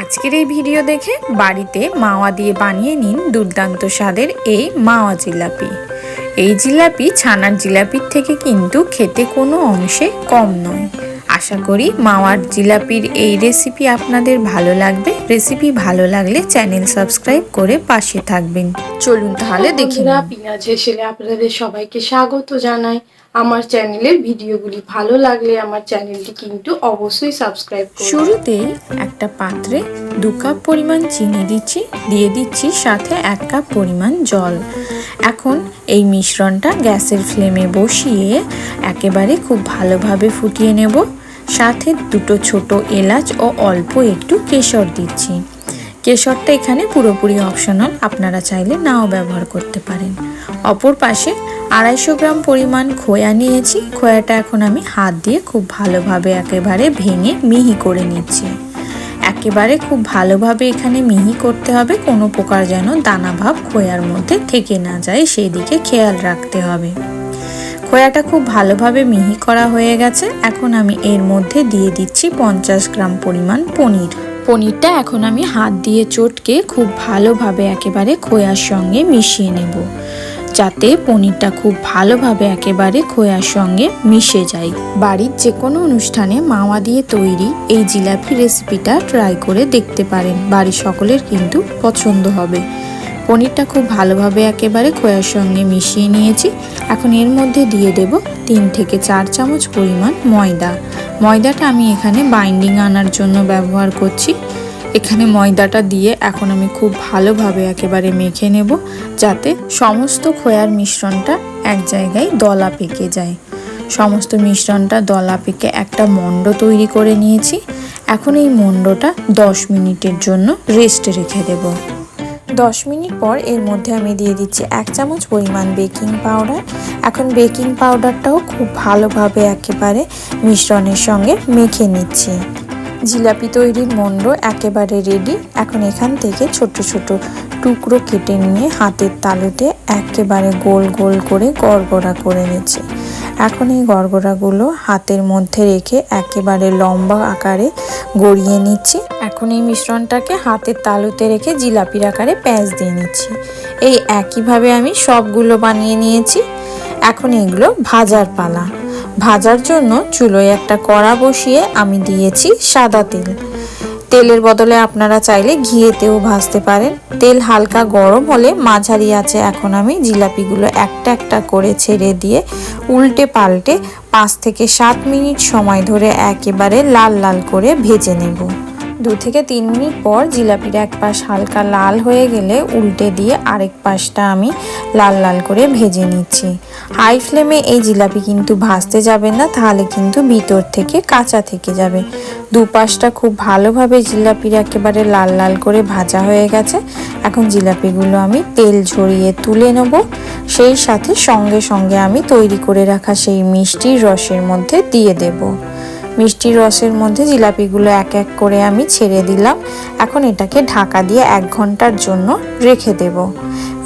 আজকের এই ভিডিও দেখে বাড়িতে মাওয়া দিয়ে বানিয়ে নিন দুর্দান্ত স্বাদের এই মাওয়া জিলাপি। এই জিলাপি ছানার জিলাপির থেকে কিন্তু খেতে কোনো অংশে কম নয়। আশা করি মাওয়ার জিলাপির এই রেসিপি আপনাদের ভালো লাগবে। রেসিপি ভালো লাগলে চ্যানেল সাবস্ক্রাইব করে পাশে থাকবেন। চলুন তাহলে দেখি বন্ধুরা পিঁয়াজ হেসেলে আপনাদের সবাইকে স্বাগত জানাই। আমার চ্যানেলের ভিডিওগুলি ভালো লাগলে আমার চ্যানেলটি কিন্তু অবশ্যই সাবস্ক্রাইব করুন। শুরুতেই একটা পাত্রে দু কাপ পরিমাণ চিনি দিচ্ছি দিয়ে দিচ্ছি সাথে এক কাপ পরিমাণ জল। এখন এই মিশ্রণটা গ্যাসের ফ্লেমে বসিয়ে একেবারে খুব ভালোভাবে ফুটিয়ে নেব। সাথে দুটো ছোট এলাচ ও অল্প একটু কেশর দিচ্ছি। কেশরটা এখানে পুরোপুরি অপশনাল আপনারা চাইলে নাও ব্যবহার করতে পারেন। অপর পাশে আড়াইশো গ্রাম পরিমাণ খোয়া নিয়েছি। খোয়াটা এখন আমি হাত দিয়ে খুব ভালোভাবে একেবারে ভেঙে মিহি করে নিচ্ছি। একেবারে খুব ভালোভাবে এখানে মিহি করতে হবে, কোনো প্রকার যেন দানাভাব খোয়ার মধ্যে থেকে না যায় সেই দিকে খেয়াল রাখতে হবে। খোয়াটা খুব ভালোভাবে মিহি করা হয়ে গেছে। এখন আমি এর মধ্যে দিয়ে দিচ্ছি পঞ্চাশ গ্রাম পরিমাণ পনির। পনিরটা এখন আমি হাত দিয়ে চটকে খুব ভালোভাবে একেবারে খোয়ার সঙ্গে মিশিয়ে নেব। যাতে পনিরটা খুব ভালোভাবে একেবারে খোয়ার সঙ্গে মিশে যায়। বাড়ির যে কোনো অনুষ্ঠানে মাওয়া দিয়ে তৈরি এই জিলাপি রেসিপিটা ট্রাই করে দেখতে পারেন। বাড়ির সকলের কিন্তু পছন্দ হবে। পনিরটা খুব ভালোভাবে একেবারে খোয়ার সঙ্গে মিশিয়ে নিয়েছি। এখন এর মধ্যে দিয়ে দেব তিন থেকে চার চামচ পরিমাণ ময়দা। ময়দাটা আমি এখানে বাইন্ডিং আনার জন্য ব্যবহার করছি। এখানে ময়দাটা দিয়ে এখন আমি খুব ভালোভাবে একেবারে মেখে নেব যাতে সমস্ত খোয়ার মিশ্রণটা এক জায়গায় দলা পেকে যায়। সমস্ত মিশ্রণটা দলা পেকে একটা মণ্ড তৈরি করে নিয়েছি। এখন এই মণ্ডটা দশ মিনিটের জন্য রেস্টে রেখে দেবো। দশ মিনিট পর এর মধ্যে আমি দিয়ে দিচ্ছি এক চামচ পরিমাণ বেকিং পাউডার। এখন বেকিং পাউডারটাও খুব ভালোভাবে একেবারে মিশ্রণের সঙ্গে মেখে নিচ্ছি। জিলাপি তৈরির মণ্ড একেবারে রেডি এখন এখান থেকে ছোট ছোট টুকরো কেটে নিয়ে হাতের তালুতে একেবারে গোল গোল করে গড়গড়া করে নিচ্ছি। এখন এই গড়গড়াগুলো হাতের মধ্যে রেখে একেবারে লম্বা আকারে গড়িয়ে নিচ্ছি। এখন এই মিশ্রণটাকে হাতের তালুতে রেখে জিলাপির আকারে প্যাঁচ দিয়ে নিচ্ছি। এই একইভাবে আমি সবগুলো বানিয়ে নিয়েছি। এখন এগুলো ভাজার পালা। ভাজার জন্য চুলোয় একটা কড়া বসিয়ে আমি দিয়েছি সাদা তেল। তেলের বদলে আপনারা চাইলে ঘিয়েতেও ভাজতে পারেন। তেল হালকা গরম হলে মাঝারি আছে এখন আমি জিলাপিগুলো একটা একটা করে ছেড়ে দিয়ে উল্টে পাল্টে পাঁচ থেকে সাত মিনিট সময় ধরে একেবারে লাল লাল করে ভেজে নেব। দু থেকে তিন মিনিট পর জিলাপির এক পাশ হালকা লাল হয়ে গেলে উল্টে দিয়ে আরেক পাশটা আমি লাল লাল করে ভেজে নিচ্ছি। হাই ফ্লেমে এই জিলাপি কিন্তু ভাজতে যাবে না, তাহলে কিন্তু ভিতর থেকে কাঁচা থেকে যাবে। দুপাশটা খুব ভালোভাবে জিলাপির একেবারে লাল লাল করে ভাজা হয়ে গেছে। এখন জিলাপিগুলো আমি তেল ঝরিয়ে তুলে নেব। সেই সাথে সঙ্গে সঙ্গে আমি তৈরি করে রাখা সেই মিষ্টির রসের মধ্যে দিয়ে দেবো। মিষ্টি রসের মধ্যে জিলাপিগুলো এক এক করে আমি ছেড়ে দিলাম। এখন এটাকে ঢাকা দিয়ে এক ঘণ্টার জন্য রেখে দেব।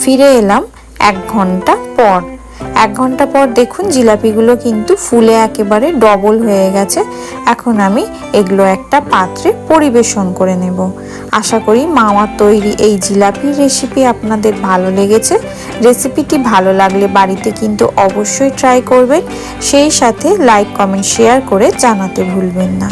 ফিরে এলাম এক ঘণ্টা পর। এক ঘণ্টা পর দেখুন জিলাপিগুলো কিন্তু ফুলে একেবারে ডবল হয়ে গেছে। এখন আমি এগুলো একটা পাত্রে পরিবেশন করে নেব। আশা করি মামার তৈরি এই জিলাপির রেসিপি আপনাদের ভালো লেগেছে। রেসিপিটি ভালো লাগলে বাড়িতে কিন্তু অবশ্যই ট্রাই করবেন। সেই সাথে লাইক কমেন্ট শেয়ার করে জানাতে ভুলবেন না।